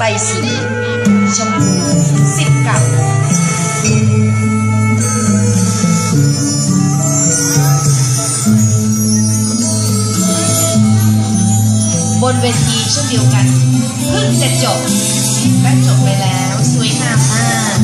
สีชมพูสิบกับบนเวทีเช่นเดียวกันเพิ่งจะจบและจบไปแล้ว สวยงามมาก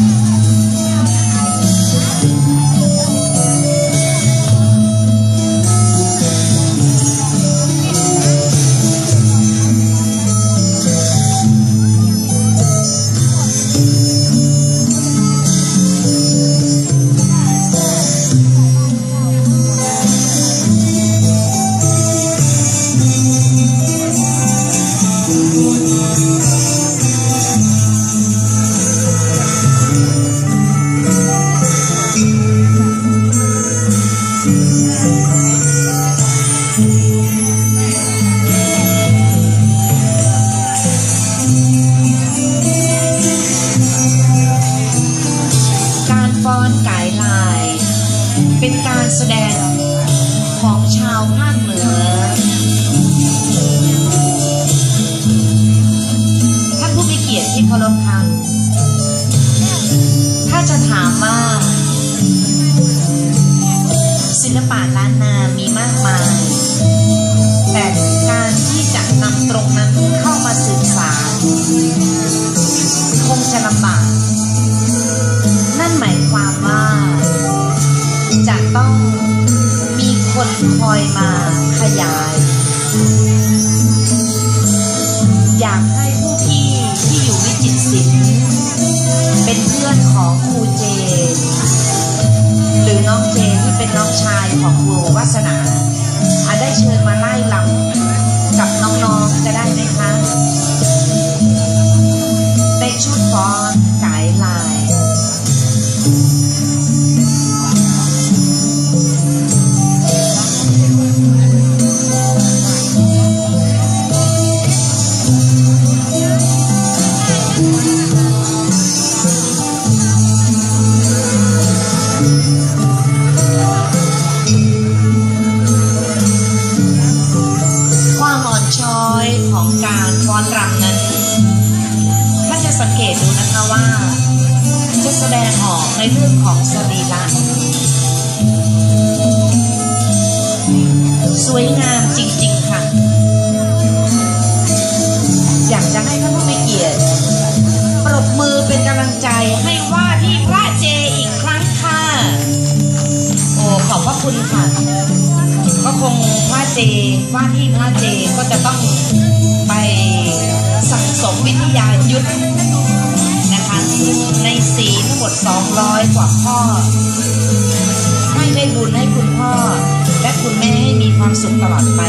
เคอยมาขยาย อยากให้ผู้ที่ที่อยู่วิจิตรศิลป์เป็นเพื่อนของครูเจ หรือน้องเจที่เป็นน้องชายของครูวัสนา ช้อยของการฟ้อนรำนั้นถ้าจะสังเกตดูนะคะว่า จะแสดงออกในเรื่องของสรีระสวยงามจริงๆค่ะ อยากจะให้ท่านผู้มีเกียรติปรบมือเป็นกำลังใจให้ว่าที่พระเจอีกครั้งค่ะ โอ้ขอบพระคุณค่ะก็คงพระ เจว่าที่พระเจก็จะต้องไปสั่งสมวิทยายุทธนะคะในสีทั้งหมด 200 กว่าข้อให้ได้บุญให้คุณพ่อ และคุณแม่ให้มีความสุขตลอดไป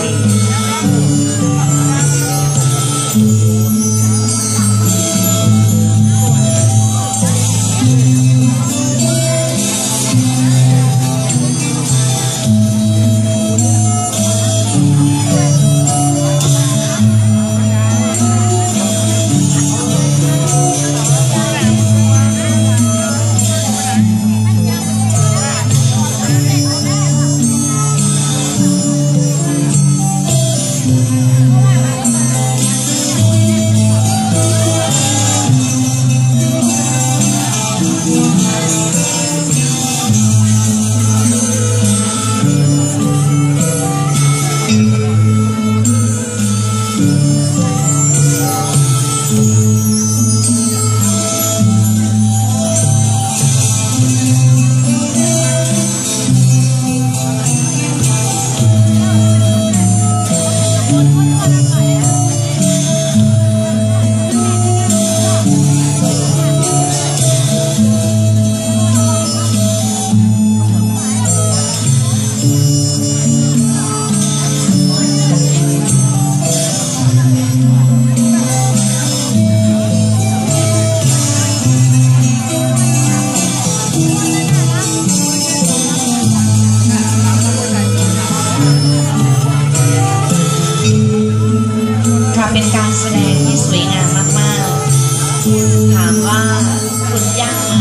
เป็นการแสดงที่สวยงามมากๆ ถามว่าคุณยากไหม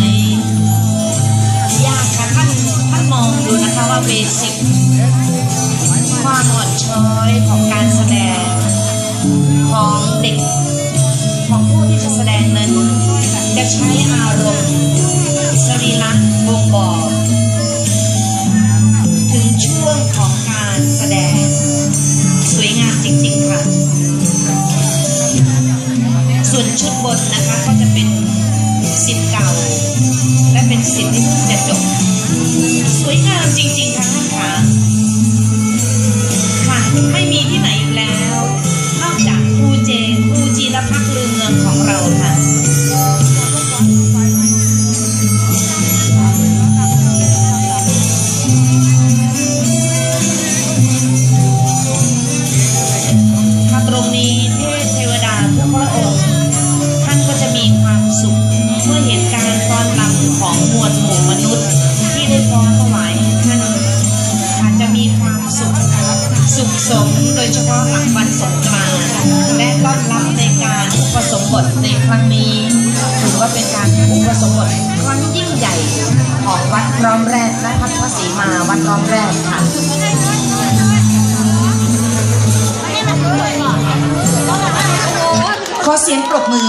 ยากค่ะท่านท่านมองดูนะคะว่าเบสิกความอ่อนช้อยของการแสดงของเด็กของผู้ที่จะแสดงนั้นจะใช้อารมณ์สรีระบ่งบอก วดหมู่มนุษย์ที่ได้ฟ้อนถวายท่านอาจจะมีความสุขสุขสมโดยเฉพาะหลังวันสงกรานต์และต้อนรับในการอุปสมบทในครั้งนี้ถือว่าเป็นการอุปสมบทครั้งยิ่งใหญ่ของวัดร้อมแรกและพัระศรีมาวัดร้อมแรกค่ะขอเสียงปรบมือ